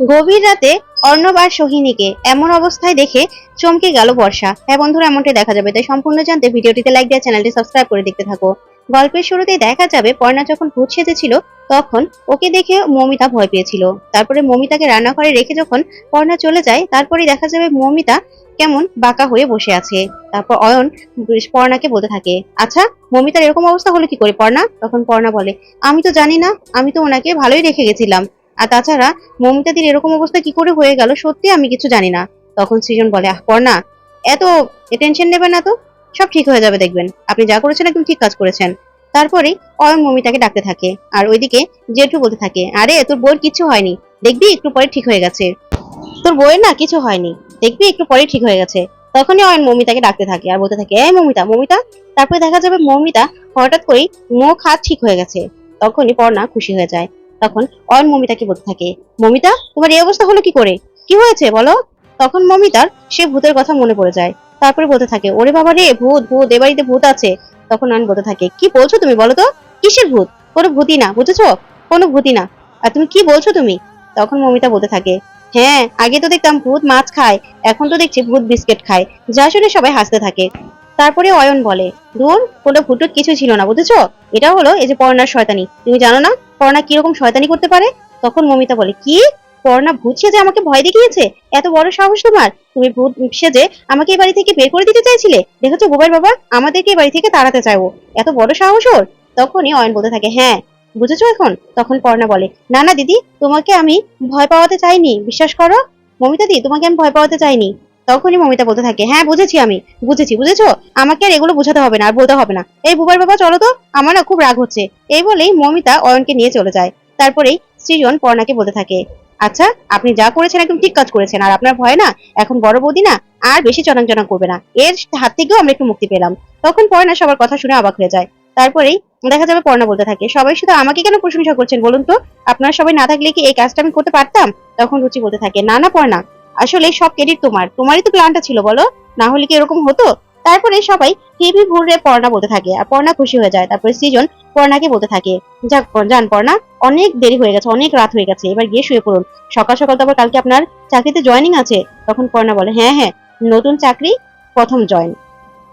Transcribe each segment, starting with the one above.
গভীর রাতে অর্ণব আর সোহিনীকে এমন অবস্থায় দেখে চমকে গেল বর্ষা। হ্যাঁ বন্ধুরা, এমনটাই দেখা যাবে। তাই সম্পূর্ণ জানতে ভিডিওটিতে লাইক দিয়ে চ্যানেলটি সাবস্ক্রাইব করে দেখতে থাকো। গল্পের শুরুতেই দেখা যাবে পর্ণা যখন ভূত সেজেছিল, তখন ওকে দেখে মমিতা ভয় পেয়েছিল। তারপরে মমিতাকে রান্নাঘরে রেখে যখন পর্ণা চলে যায় তারপরে দেখা যাবে মমিতা কেমন বাঁকা হয়ে বসে আছে। তারপর অয়ন পর্ণাকে বলতে থাকে আচ্ছা মমিতার এরকম অবস্থা হলো কি করে পর্ণা? তখন পর্ণা বলে, আমি তো জানি না, আমি তো ওনাকে ভালোই রেখে গেছিলাম। আর তাছাড়া মমিতাদের এরকম অবস্থা কি করে হয়ে গেল সত্যি আমি কিছু জানি না। তখন সৃজন বলে, আহ পর্ণা এত টেনশন নেবেন না তো? সব ঠিক হয়ে যাবে দেখবেন। আপনি যা করেছেন একদম ঠিক কাজ করেছেন। তারপরে অয়ন মমিতাকে ডাকতে থাকে আর ওইদিকে জেঠু বলতে থাকে, আরে, তোর বউয়ের কিছু হয়নি। দেখবি একটু পরে ঠিক হয়ে গেছে। তোর বউয়ের না কিছু হয়নি। দেখবি একটু পরে ঠিক হয়ে গেছে। তখনই অয়ন মমিতাকে ডাকতে থাকে আর বলতে থাকে এই মমিতা মমিতা। তারপরে দেখা যাবে মমিতা হঠাৎ করেই মুখ হাত ঠিক হয়ে গেছে। তখনই পর্ণা খুশি হয়ে যায়। তখন অয়ন মমিতাকে বলতে থাকে, মমিতা, তোমার এই অবস্থা হলো কি করে? কি হয়েছে বলো? তখন মমিতার সে ভূতের কথা মনে পড়ে যায়। তারপরে বলতে থাকে, ওরে বাবা রে, ভূত ভূত, এ বাড়িতে ভূত আছে। তখন অয়ন বলতে থাকে, কি বলছো তুমি বলো তো? কিসের ভূত? কোনো ভূতই না, বুঝেছ? কোনো ভূতই না। আর তুমি কি বলছো তুমি? তখন মমিতা বলতে থাকে হ্যাঁ আগে তো দেখতাম ভূত মাছ খায়, এখন তো দেখছি ভূত বিস্কিট খায়। যা শুনে সবাই হাসতে থাকে। তারপরে অয়ন বলে দূর কোনো ভুটুট কিছু ছিল না, বুঝেছ? এটা হলো এই যে পর্ণার শয়তানি। তুমি জানো না পর্ণা কীরকম শয়তানি করতে পারে? তখন মমিতা বলে, কি? পর্ণা ভূত সেজে আমাকে ভয় দেখিয়েছে? এত বড় সাহস তোমার? তুমি ভূত সেজে আমাকে এই বাড়ি থেকে বের করে দিতে চাইছিলে? দেখেছ গোবার বাবা? আমাদেরকে এই বাড়ি থেকে তাড়াতে চাইব এত বড় সাহস ওর? তখনই অয়ন বলতে থাকে হ্যাঁ বুঝেছ এখন? তখন পর্ণা বলে, না না দিদি, তোমাকে আমি ভয় পাওয়াতে চাইনি, বিশ্বাস করো? মমিতা দি, তোমাকে আমি ভয় পাওয়াতে চাইনি। তখনই মমিতা বলতে থাকে হ্যাঁ বুঝেছি আমি, বুঝেছি, বুঝেছ? আমাকে আর এগুলো বোঝাতে হবে না, আর বলতে হবে না। এই বুবার বাবা, চলো তো, আমার না খুব রাগ হচ্ছে। এই বলেই মমিতা অয়নকে নিয়ে চলে যায়। তারপরেই সৃজন পর্ণাকে বলতে থাকে আচ্ছা আপনি যা করেছেন একদম ঠিক কাজ করেছেন, আর আপনার ভয় না, এখন বড় বৌদি না, আর বেশি চনাং করবে না। এর হাত থেকেও আমরা একটু মুক্তি পেলাম। তখন পর্ণা সবার কথা শুনে অবাক হয়ে যায়। তারপরেই দেখা যাবে পর্ণা বলতে থাকে, সবাই শুধু আমাকে কেন প্রশংসা করছেন বলুন তো? আপনারা সবাই না থাকলে কি এই কাজটা আমি করতে পারতাম? তখন রুচি বলতে থাকে, না না, পর্ণা আসলে সব ক্রেডিট তোমার। তোমারই তো প্ল্যানটা ছিল, বলো? না হলে কি এরকম হতো? তারপরে সবাই হেভি ভুরে পর্ণা বলতে থাকে আর পর্ণা খুশি হয়ে যায়। তারপরে সৃজন পর্ণাকে বলতে থাকে, যাক জান পর্ণা, অনেক দেরি হয়ে গেছে, অনেক রাত হয়ে গেছে, এবার গিয়ে শুয়ে পড়ুন। সকাল সকাল তো আবার কালকে আপনার চাকরিতে জয়েনিং আছে। তখন পর্ণা বলে হ্যাঁ হ্যাঁ নতুন চাকরি, প্রথম জয়েন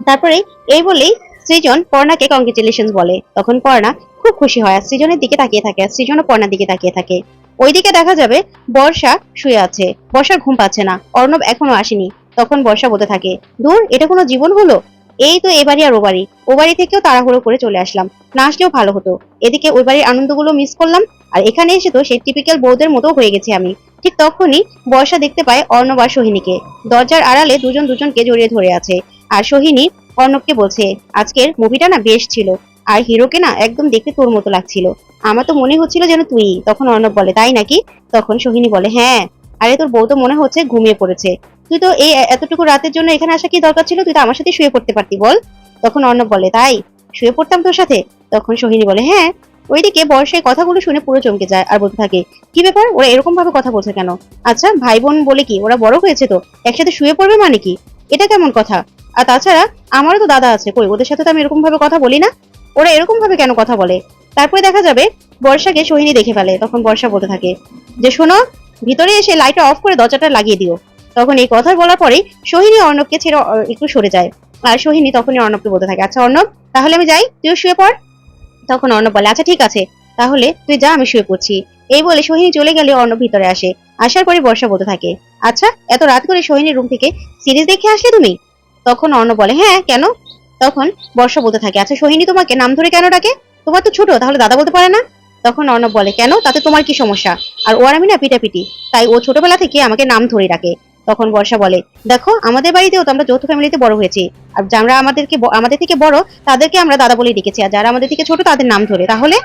তারপরে এই বলেই সৃজন পর্ণাকে কংগ্রেচুলেশন বলে। তখন পর্ণা খুব খুশি হয় আর সৃজনের দিকে তাকিয়ে থাকে, আর সৃজনও পর্ণার দিকে তাকিয়ে থাকে। ওইদিকে দেখা যাবে বর্ষা শুয়ে আছে। বর্ষার ঘুম পাচ্ছে না। অর্ণব এখনও আসেনি। তখন বর্ষা বলতে থাকে, দূর, এটা কোনো জীবন হলো? এই তো, এবারই আর ও বাড়ি ও বাড়ি থেকেও তাড়াহুড়ো করে চলে আসলাম। না আসলেও ভালো হতো। এদিকে ওই বাড়ির আনন্দগুলো মিস করলাম, আর এখানে এসে তো সেই টিপিক্যাল বউদের মতো হয়ে গেছি আমি। ঠিক তখনই বর্ষা দেখতে পায় অর্ণব আর সোহিনীকে। দরজার আড়ালে দুজন দুজনকে জড়িয়ে ধরে আছে। আর সোহিনী অর্ণবকে বলছে, আজকের মুভিটা না বেশ ছিল। আর হিরোকে না একদম দেখতে তোর মতো লাগছিল। আমার তো মনে হচ্ছিল যেন তুই, তখন অর্ণব বলে, তাই নাকি? তখন সোহিনী বলে হ্যাঁ। আরে তোর বউ তো মনে হচ্ছে ঘুমিয়ে পড়েছে। তুই তো এই এতটুকু রাতের জন্য এখানে আসা কি দরকার ছিল? তুই তো আমার সাথে শুয়ে পড়তে পারতি, বল। তখন অর্ণব বলে, তাই? শুয়ে পড়তাম তোর সাথে? তখন সোহিনী বলে হ্যাঁ। ওইদিকে বর্ষায় কথাগুলো শুনে পুরো চমকে যায় আর বলতে থাকে, কি ব্যাপার? ওরা এরকম ভাবে কথা বলছে কেন? আচ্ছা ভাই বোন বলে কি, ওরা বড় হয়েছে তো? একসাথে শুয়ে পড়বে মানে কি? এটা কেমন কথা? আর তাছাড়া আমারও তো দাদা আছে, কই? ওদের সাথে তো আমি এরকম ভাবে কথা বলি না? ওরা এরকম ভাবে কেন কথা বলে? তারপরে দেখা যাবে বর্ষাকে সোহিনী দেখে ফেলে, তখন বর্ষা বলতে থাকে, যে শোনো, ভিতরে এসে লাইটটা অফ করে দরজাটা লাগিয়ে দিও। তখন এই কথা বলার পরেই সোহিনী অর্ণবকে ছেড়ে একটু সরে যায়। আর সোহিনী তখনই অর্ণবকে বলতে থাকে আচ্ছা অর্ণব, তাহলে আমি যাই, তুইও শুয়ে পড়। তখন অর্ণব বলে আচ্ছা ঠিক আছে, তাহলে তুই যা, আমি শুয়ে পড়ছি। এই বলে সোহিনী চলে গেলে অর্ণব ভিতরে আসে। আসার পরে বর্ষা বলতে থাকে আচ্ছা এত রাত করে সোহিনীর রুম থেকে সিরিজ দেখে আসলে তুমি? তখন অর্ণব বলে হ্যাঁ কেন? তখন বর্ষা বলতে থাকে আচ্ছা সোহিনী তোমাকে নাম ধরে কেন ডাকে? তোমার তো ছোট, তাহলে দাদা বলতে পারে না? তখন অর্ণব বলে, কেন? তাতে তোমার কি সমস্যা? আর ও আর আমি না পিটাপিটি। তাই ও ছোটবেলা থেকে আমাকে নাম ধরে ডাকে। তখন বর্ষা বলে, দেখো, আমাদের বাড়িতেও তো আমরা যৌথ ফ্যামিলিতে বড় হয়েছি। আর যারা আমাদেরকে আমাদের থেকে বড়, তাদেরকে আমরা দাদা বলে ডেকেছি। আর যারা আমাদের থেকে ছোট, তাদের নাম ধরে। তাহলে?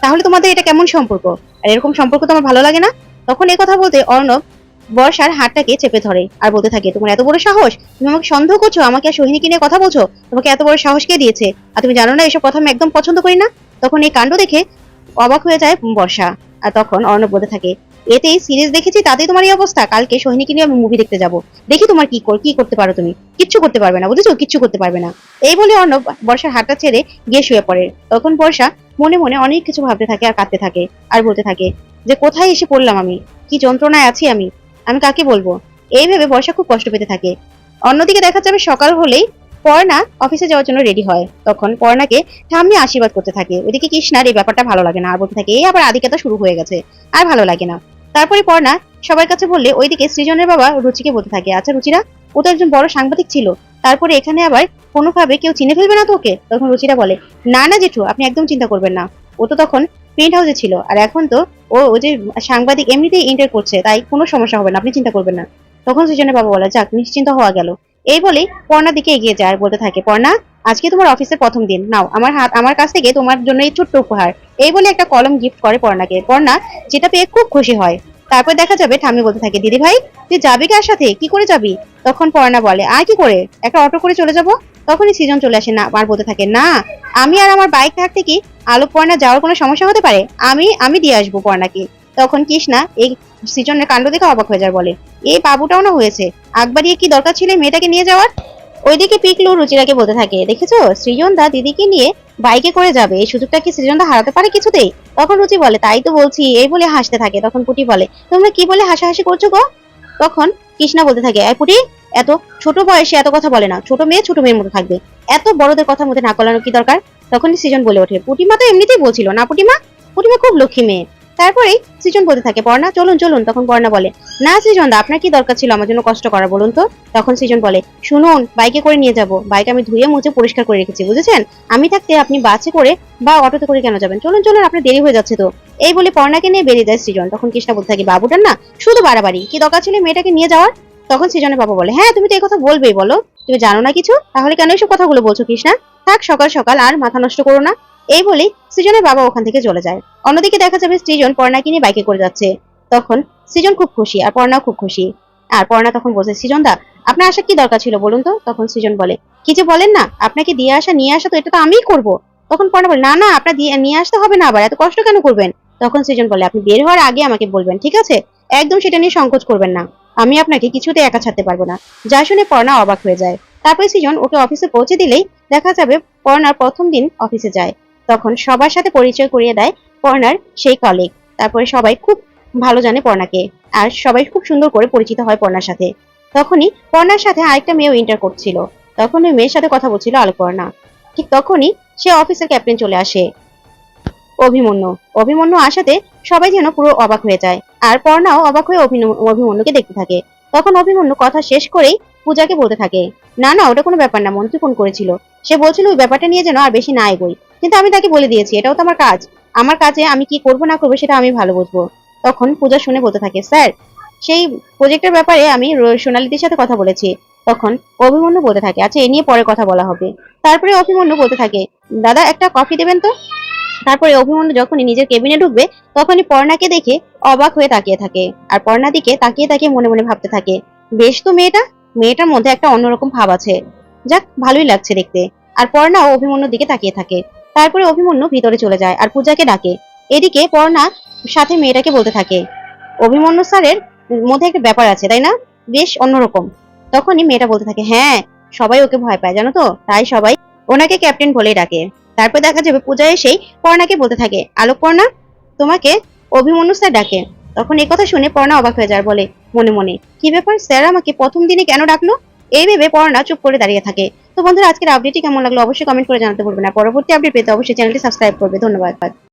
তাহলে তোমাদের এটা কেমন সম্পর্ক? আর এরকম সম্পর্ক তো আমার ভালো লাগে না। তখন এই কথা বলতে অর্ণব বর্ষার হাতটাকে চেপে ধরে আর বলতে থাকে, তোমার এত বড় সাহস? তুমি আমাকে সন্দেহ করছ? আমাকে আর সোহিনীকে নিয়ে কথা বলছো? তোমাকে এত বড় সাহস কে দিয়েছে? আর তুমি জানো না এসব কথা আমি একদম পছন্দ করি না? তখন এই কাণ্ড দেখে অবাক হয়ে যায় বর্ষা। আর তখন অর্ণব বলতে থাকে, এতেই সিরিজ দেখেছি, তাতেই তোমার এই অবস্থা। কালকে সোহিনীকে নিয়ে আমি মুভি দেখতে যাব। দেখি তোমার কি কর, কি করতে পারো তুমি? কিচ্ছু করতে পারবে না, বুঝেছ? কিচ্ছু করতে পারবে না। এই বলে অর্ণব বর্ষার হাতটা ছেড়ে গিয়ে শুয়ে পড়ে। তখন বর্ষা মনে মনে অনেক কিছু ভাবতে থাকে আর কাঁদতে থাকে আর বলতে থাকে, যে কোথায় এসে পড়লাম আমি? কি যন্ত্রণায় আছি আমি? আমি কাকে বলব? এই ভেবে বর্ষা খুব কষ্ট পেতে থাকে। অন্যদিকে দেখা যাবে সকাল হলেই পর্ণা অফিসে যাওয়ার জন্য রেডি হয়। তখন পর্ণাকে ঠাম্মি আশীর্বাদ করতে থাকে। ওইদিকে কৃষ্ণার এই ব্যাপারটা ভালো লাগে না। আর বলতে থাকে, এই আবার আদিকাতা শুরু হয়ে গেছে। আর ভালো লাগে না। তারপরে পর্ণা সবার কাছে বললে, ওইদিকে সৃজনের বাবা রুচিকে বলতে থাকে আচ্ছা রুচিরা, ও তো একজন বড় সাংবাদিক ছিল। তারপরে এখানে আবার কোনোভাবে কেউ চিনে ফেলবে না তো ওকে তখন রুচিরা বলে, না না জেঠু, আপনি একদম চিন্তা করবেন না। ও তো তখন প্রিন্ট হাউসে ছিল। আর এখন তো ও যে সাংবাদিক এমনিতেই এন্টার করছে, তাই কোনো সমস্যা হবে না, আপনি চিন্তা করবেন না। তখন সৃজনের বাবা বলে, যাক, নিশ্চিন্ত হওয়া গেল। এই বলেই পর্ণার দিকে এগিয়ে যায় বলতে থাকে, পর্ণা, আজকে তোমার অফিসের প্রথম দিন। নাও, আমার হাত, আমার কাছ থেকে তোমার জন্য এই ছোট্ট উপহার। এই বলে একটা কলম গিফট করে পর্ণাকে। পর্ণা, যেটা পেয়ে খুব খুশি হয়। তারপর দেখা যাবে, ঠাম্মি বলতে থাকে দিদি ভাই তুই যাবি কার সাথে? কি করে যাবি? তখন পর্ণা বলে, আর কি করে? একটা অটো করে চলে যাব? তখনই সৃজন চলে আসে। না, আর বলতে থাকে, না, আমি আর আমার বাইক থাকতে কি আলোক পর্ণা যাওয়ার কোনো সমস্যা হতে পারে? আমি আমি দিয়ে আসব পর্ণাকে। তখন কৃষ্ণা এই সৃজনের কাণ্ড দেখে অবাক হয়ে যায়, বলে, এই বাবুটাও না হয়েছে? আকবারিয়ে কি দরকার ছিল মেয়েটাকে নিয়ে যাওয়ার? ওইদিকে পিকলু রুচিরাকে বলতে থাকে, দেখেছ, সৃজন দা দিদিকে নিয়ে বাইকে করে যাবে, এই সুযোগটা কি সৃজন দা হারাতে পারে কিছুতেই? তখন রুচি বলে, তাই তো বলছি, এই বলে হাসতে থাকে। তখন পুটি বলে, তোমরা কি বলে হাসাহাসি করছ গো? তখন কৃষ্ণা বলতে থাকে পুটি এত ছোট বয়সে এত কথা বলে না, ছোট মেয়ে ছোট মেয়ের মতো থাকবে। এত বড়দের কথার মধ্যে না কলানো কি দরকার? তখন সৃজন বলে ওঠে, পুটিমা তো এমনিতেই বলছিল না পুটিমা? পুটিমা খুব লক্ষ্মী মেয়ে। তারপরেই সৃজন বলতে থাকে, পর্ণা চলুন চলুন, তখন পর্ণা বলে, না সৃজন দা, আপনার কি দরকার ছিল আমার জন্য কষ্ট করা বলুন তো? তখন সৃজন বলে, শুনুন, বাইকে করে নিয়ে যাব। বাইক আমি ধুয়ে মুছে পরিষ্কার করে রেখেছি, বুঝেছেন? আমি থাকতে আপনি বাসে করে বা অটোতে করে কেন যাবেন? চলুন চলুন, আপনার দেরি হয়ে যাচ্ছে তো। এই বলে পর্ণাকে নিয়ে বেরিয়ে যায় সৃজন। তখন কৃষ্ণা বলতে থাকে, বাবুটার না শুধু বাড়াবাড়ি। কি দরকার ছিল মেয়েটাকে নিয়ে যাওয়ার? তখন সৃজনের বাবা বলে হ্যাঁ তুমি তো এই কথা বলবেই, বলো। তুমি জানো না কিছু? তাহলে কেন এইসব কথাগুলো বলছো, কৃষ্ণা? থাক, সকাল সকাল, আর মাথা নষ্ট করো না। এই বলেই সৃজনের বাবা ওখান থেকে চলে যায়। অন্যদিকে দেখা যাবে সৃজন পর্ণাকে নিয়ে বাইকে করে যাচ্ছে। তখন সৃজন খুব খুশি, আর পর্ণাও খুব খুশি। আর পর্ণা তখন বলছে, সৃজন দা, আপনার আসা কি দরকার ছিল বলুন তো? তখন সৃজন বলে কি যে বলেন না, আপনাকে দিয়ে আসা, নিয়ে আসা তো এটা তো আমিই করব। তখন পর্ণা বলে, না না, আপনার দিয়ে, নিয়ে আসতে হবে না আবার, এত কষ্ট কেন করবেন? তখন সৃজন বলে, আপনি বের হওয়ার আগে আমাকে বলবেন, ঠিক আছে? একদম সেটা নিয়ে সংকোচ করবেন না। আমি আপনাকে কিছুতে একা ছাড়তে পারব না। যা শুনে পর্ণা অবাক হয়ে যায়। তারপরে সৃজন ওকে অফিসে পৌঁছে দিলেই দেখা যাবে পর্ণার প্রথম দিন অফিসে যায়। তখন সবার সাথে পরিচয় করিয়ে দেয় পর্ণার সেই কলিগ তারপরে সবাই খুব ভালো জানে পর্ণাকে। আর সবাই খুব সুন্দর করে পরিচিত হয় পর্ণার সাথে। তখনই পর্ণার সাথে আরেকটা মেয়েও ইন্টার করছিল। তখন ওই মেয়ের সাথে কথা বলছিল আলোপর্ণা। ঠিক তখনই সে অফিসের ক্যাপ্টেন চলে আসে। অভিমন্যু। অভিমন্যু আসাতে সবাই যেন পুরো অবাক হয়ে যায়। আর পর্ণাও অবাক হয়ে অভিমন্যুকে দেখতে থাকে। তখন অভিমন্যু কথা শেষ করেই পূজাকে বলতে থাকে, না না, ওটা কোনো ব্যাপার না, মন্ত্রী ফোন করেছিল। সে বলছিল ওই ব্যাপারটা নিয়ে যেন আর বেশি না এগোই কিন্তু আমি তাকে বলে দিয়েছি, এটাও তো আমার কাজ। আমার কাজে আমি কি করব না করব সেটা আমি ভালো বুঝব। তখন পূজা শুনে বলতে থাকে, স্যার, সেই প্রজেক্টের ব্যাপারে আমি সোনালিদের সাথে কথা বলেছি। তখন অভিমন্যু বলতে থাকে আচ্ছা এ নিয়ে পরে কথা বলা হবে। তারপরে অভিমন্যু বলতে থাকে, দাদা, একটা কফি দেবেন তো? তারপরে অভিমন্যু যখনই নিজের কেবিনে ঢুকবে, তখনই পর্ণাকে দেখে অবাক হয়ে তাকিয়ে থাকে। আর পর্ণা দিকে তাকিয়ে তাকিয়ে মনে মনে ভাবতে থাকে, বেশ তো মেয়েটা, মেয়েটার মধ্যে একটা অন্যরকম ভাব আছে। যাক, ভালোই লাগছে দেখতে। আর পর্ণাও অভিমন্যুর দিকে তাকিয়ে থাকে। তারপরে অভিমন্যু ভিতরে চলে যায় আর পূজাকে ডাকে। এদিকে পর্ণা সাথে মেয়েটাকে বলতে থাকে, অভিমন্যু স্যারের মধ্যে একটা ব্যাপার আছে, তাই না? বেশ অন্যরকম। তখনই মেয়েটা বলতে থাকে হ্যাঁ সবাই ওকে ভয় পায়, জানো তো? তাই সবাই ওনাকে ক্যাপ্টেন বলেই ডাকে। তারপর দেখা যাবে পূজা এসেই পর্ণাকে বলতে থাকে, আলোক পর্ণা, তোমাকে অভিমন্যু স্যার ডাকে। তখন এই কথা শুনে পর্ণা অবাক হয়ে যায়, বলে, মনে মনে, কি ব্যাপার? স্যার আমাকে প্রথম দিনে কেন ডাকলো? এই ভেবে পর্ণা চুপ করে দাঁড়িয়ে থাকে। তো বন্ধুরা, আজকের আপডেটটি কেমন লাগল অবশ্যই কমেন্ট করে জানাতে ভুলবেন না। পরবর্তী আপডেট পেতে অবশ্যই চ্যানেলটি সাবস্ক্রাইব করবে। ধন্যবাদ।